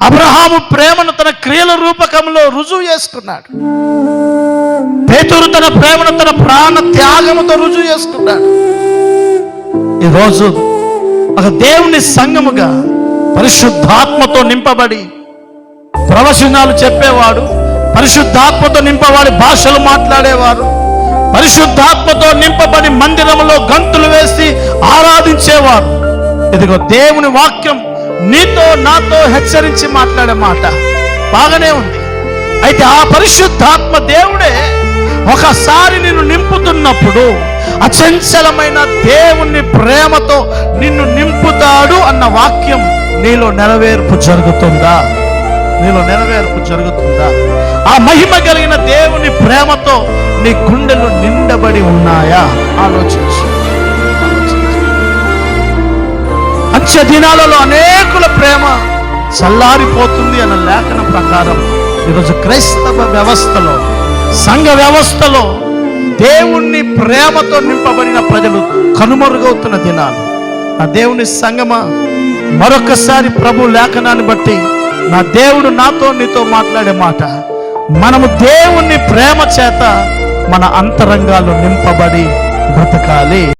అబ్రహాము ప్రేమను తన క్రియల రూపకంలో రుజువు చేసుకున్నాడు పేతురు తన ప్రేమను తన ప్రాణ త్యాగముతో రుజువు చేసుకున్నాడు ఈరోజు ఒక దేవుని సంఘముగా పరిశుద్ధాత్మతో నింపబడి ప్రవచనాలు చెప్పేవాడు పరిశుద్ధాత్మతో నింపబడి భాషలు మాట్లాడేవారు పరిశుద్ధాత్మతో నింపబడి మందిరంలో గంతులు వేసి ఆరాధించేవారు. ఇదిగో దేవుని వాక్యం. నీతో నాతో హెచ్చరించి మాట్లాడే మాట బాగానే ఉంది. అయితే ఆ పరిశుద్ధాత్మ దేవుడే ఒకసారి నిన్ను నింపుతున్నప్పుడు అచంచలమైన దేవుని ప్రేమతో నిన్ను నింపుతాడు అన్న వాక్యం నీలో నెరవేర్పు జరుగుతుందా? నీలో నెరవేర్పు జరుగుతుందా? ఆ మహిమ కలిగిన దేవుని ప్రేమతో నీ గుండెలు నిండబడి ఉన్నాయా? ఆలోచించు. దినాలలో అనేకుల ప్రేమ చల్లారిపోతుంది అన్న లేఖన ప్రకారం ఈరోజు క్రైస్తవ వ్యవస్థలో సంఘ వ్యవస్థలో దేవుణ్ణి ప్రేమతో నింపబడిన ప్రజలు కనుమరుగవుతున్న దినాలు. ఆ దేవుని సంగమా మరొకసారి ప్రభు లేఖనాన్ని బట్టి నా దేవుడు నాతో నీతో మాట్లాడే మాట మనము దేవుణ్ణి ప్రేమ చేత మన అంతరంగాలు నింపబడి బ్రతకాలి.